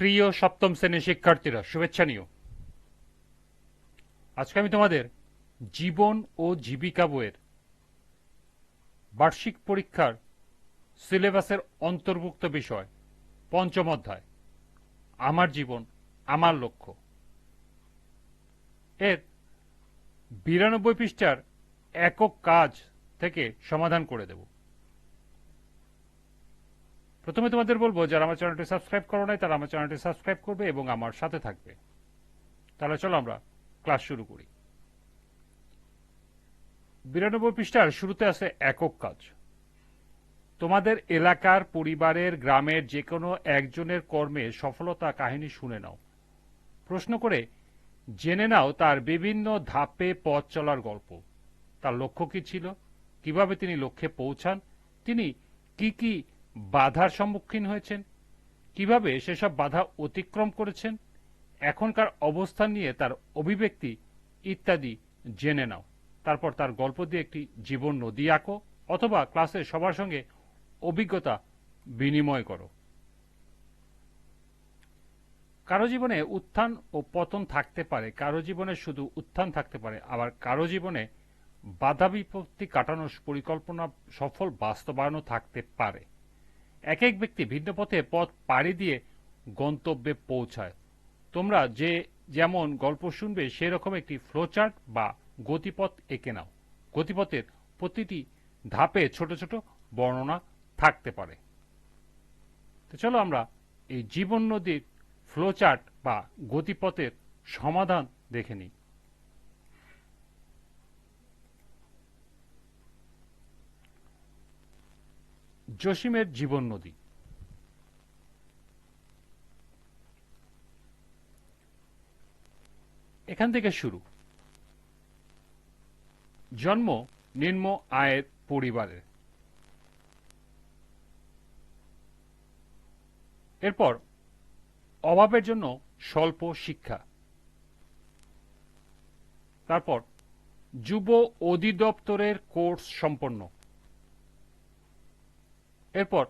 প্রিয় সপ্তম শ্রেণির শিক্ষার্থীরা, শুভেচ্ছা নিও। আজকে আমি তোমাদের জীবন ও জীবিকা বইয়ের বার্ষিক পরীক্ষার সিলেবাসের অন্তর্ভুক্ত বিষয়, পঞ্চম অধ্যায়, আমার জীবন, আমার লক্ষ্য। এর বিরানব্বই পৃষ্ঠার একক কাজ থেকে সমাধান করে দেব। প্রথমে তোমাদের বলব, যারা আমার চ্যানেলটি সাবস্ক্রাইব করো নাই, তারা আমার চ্যানেলটি সাবস্ক্রাইব করবে এবং আমার সাথে থাকবে। তাহলে চলো আমরা ক্লাস শুরু করি। বিরানব্বই পৃষ্ঠার শুরুতে আছে একক কাজ। তোমাদের এলাকার, পরিবারের, গ্রামের যে কোনো একজনের কর্মে সফলতা কাহিনী শুনে নাও। প্রশ্ন করে, জেনে নাও তার বিভিন্ন ধাপে পথ চলার গল্প। তার লক্ষ্য কি ছিল? কীভাবে তিনি লক্ষ্যে পৌঁছান? তিনি কি কি বাধার সম্মুখীন হয়েছেন? কীভাবে সেসব বাধা অতিক্রম করেছেন? এখনকার অবস্থান নিয়ে তার অভিব্যক্তি ইত্যাদি জেনে নাও। তারপর তার গল্প দিয়ে একটি জীবন নদী আঁকো, অথবা ক্লাসে সবার সঙ্গে অভিজ্ঞতা বিনিময় করো। কারও জীবনে উত্থান ও পতন থাকতে পারে, কারও জীবনে শুধু উত্থান থাকতে পারে, আবার কারও জীবনে বাধা বিপত্তি কাটানোর পরিকল্পনা সফল বাস্তবায়নও থাকতে পারে। এক এক ব্যক্তি ভিন্ন পথে পথ পাড়ি দিয়ে গন্তব্যে পৌঁছায়। তোমরা যে যেমন গল্প শুনবে, সেরকম একটি ফ্লোচার্ট বা গতিপথ এঁকে নাও। গতিপথের প্রতিটি ধাপে ছোট ছোট বর্ণনা থাকতে পারে। তো চলো আমরা এই জীবন নদীর ফ্লোচার্ট বা গতিপথের সমাধান দেখে নিই। জসিমের জীবন নদী। এখান থেকে শুরু। জন্ম, নিম্ন আয়ের পরিবারের। এরপর, অভাবের জন্য স্বল্প শিক্ষা। তারপর, যুব অধিদপ্তরের কোর্স সম্পন্ন। এরপর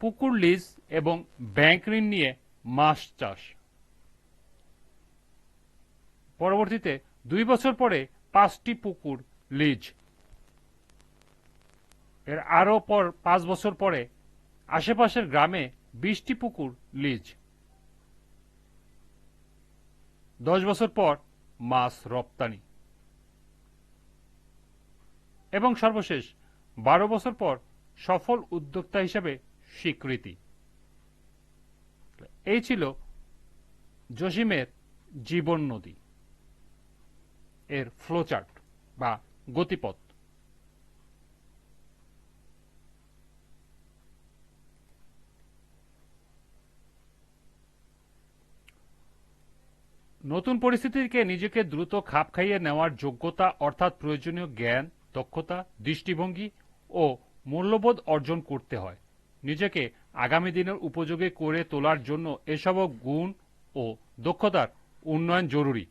পুকুর লিজ এবং ব্যাংক ঋণ নিয়ে মাছ চাষ। পরবর্তীতে দুই বছর পরে পাঁচটি পুকুর লিজ। এর আরও পর পাঁচ বছর পরে আশেপাশের গ্রামে বিশটি পুকুর লিজ। দশ বছর পর মাছ রপ্তানি। এবং সর্বশেষ বারো বছর পর সফল উদ্যোক্তা হিসেবে স্বীকৃতি। এই ছিল জসিমের জীবন নদী। এর ফ্লোচার্ট বা গতিপথ। নতুন পরিস্থিতিকে নিজেকে দ্রুত খাপ খাইয়ে নেওয়ার যোগ্যতা অর্থাৎ প্রয়োজনীয় জ্ঞান, দক্ষতা, দৃষ্টিভঙ্গি ও মূল্যবোধ অর্জন করতে হয়। নিজেকে আগামী দিনের উপযোগী করে তোলার জন্য এসব গুণ ও দক্ষতার উন্নয়ন জরুরি।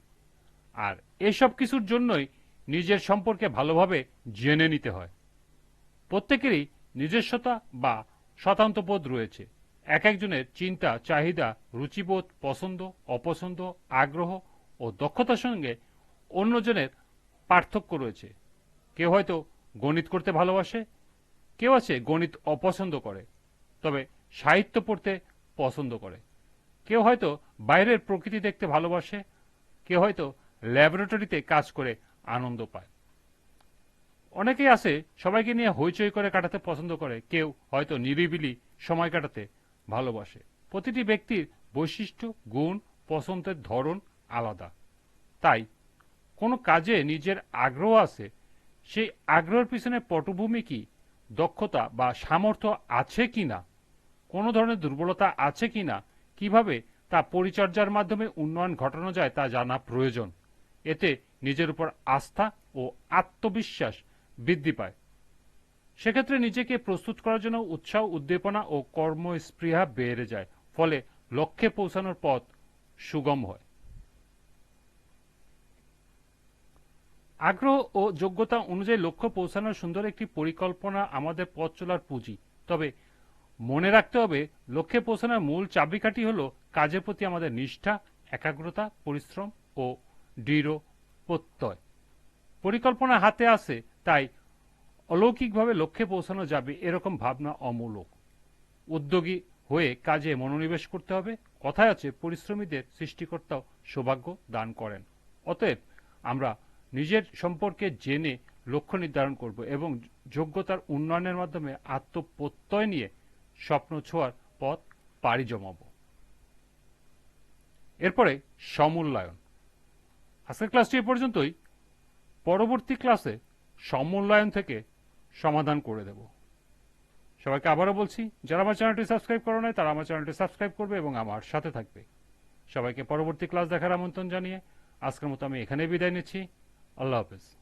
আর এসব কিছুর জন্যই নিজের সম্পর্কে ভালোভাবে জেনে নিতে হয়। প্রত্যেকেরই নিজস্বতা বা স্বতন্ত্রবোধ রয়েছে। এক একজনের চিন্তা, চাহিদা, রুচিবোধ, পছন্দ, অপছন্দ, আগ্রহ ও দক্ষতার সঙ্গে অন্যজনের পার্থক্য রয়েছে। কেউ হয়তো গণিত করতে ভালোবাসে কেউ আছে গণিত অপছন্দ করে, তবে সাহিত্য পড়তে পছন্দ করে। কেউ হয়তো বাইরের প্রকৃতি দেখতে ভালোবাসে, কেউ হয়তো ল্যাবরেটরিতে কাজ করে আনন্দ পায়। অনেকেই আছে সবাইকে নিয়ে হইচই করে কাটাতে পছন্দ করে, কেউ হয়তো নিরিবিলি সময় কাটাতে ভালোবাসে। প্রতিটি ব্যক্তির বৈশিষ্ট্য, গুণ, পছন্দের ধরন আলাদা। তাই কোনো কাজে নিজের আগ্রহ আছে, সেই আগ্রহের পিছনে পটভূমি কি? দক্ষতা বা সামর্থ্য আছে কিনা? কোনো ধরনের দুর্বলতা আছে কিনা? কীভাবে তা পরিচর্যার মাধ্যমে উন্নয়ন ঘটানো যায় তা জানা প্রয়োজন। এতে নিজের উপর আস্থা ও আত্মবিশ্বাস বৃদ্ধি পায়। সেক্ষেত্রে নিজেকে প্রস্তুত করার জন্য উৎসাহ, উদ্দীপনা ও কর্মস্পৃহা বেড়ে যায়। ফলে লক্ষ্যে পৌঁছানোর পথ সুগম হয়। আগ্রহ ও যোগ্যতা অনুযায়ী লক্ষ্য পৌঁছানোর সুন্দর একটি পরিকল্পনা আমাদের পথ চলার পুঁজি। তবে মনে রাখতে হবে, লক্ষ্যে পৌঁছানোর মূল চাবিকাঠি হল কাজের প্রতি আমাদের নিষ্ঠা, একাগ্রতা, পরিশ্রম ও দৃঢ় প্রত্যয়। পরিকল্পনা হাতে আসে, তাই অলৌকিকভাবে লক্ষ্যে পৌঁছানো যাবে এরকম ভাবনা অমূলক। উদ্যোগী হয়ে কাজে মনোনিবেশ করতে হবে, কথায় আছে, পরিশ্রমীদের সৃষ্টিকর্তাও সৌভাগ্য দান করেন। অতএব আমরা নিজের সম্পর্কে জেনে লক্ষ্য নির্ধারণ করব এবং যোগ্যতার উন্নয়নের মাধ্যমে আত্মপ্রত্যয় নিয়ে স্বপ্ন ছোঁয়ার পথ পাড়ি জমাবো। এরপরে সমূল্যায়ন আজকের ক্লাসটি এ পর্যন্তই। পরবর্তী ক্লাসে সমূল্যায়ন থেকে সমাধান করে দেব। সবাইকে আবারও বলছি, যারা আমার চ্যানেলটি সাবস্ক্রাইব করো নাই, তারা আমার চ্যানেলটি সাবস্ক্রাইব করবে এবং আমার সাথে থাকবে। সবাইকে পরবর্তী ক্লাস দেখার আমন্ত্রণ জানিয়ে আজকের মতো আমি এখানেই বিদায় নিচ্ছি। Allah Hafiz.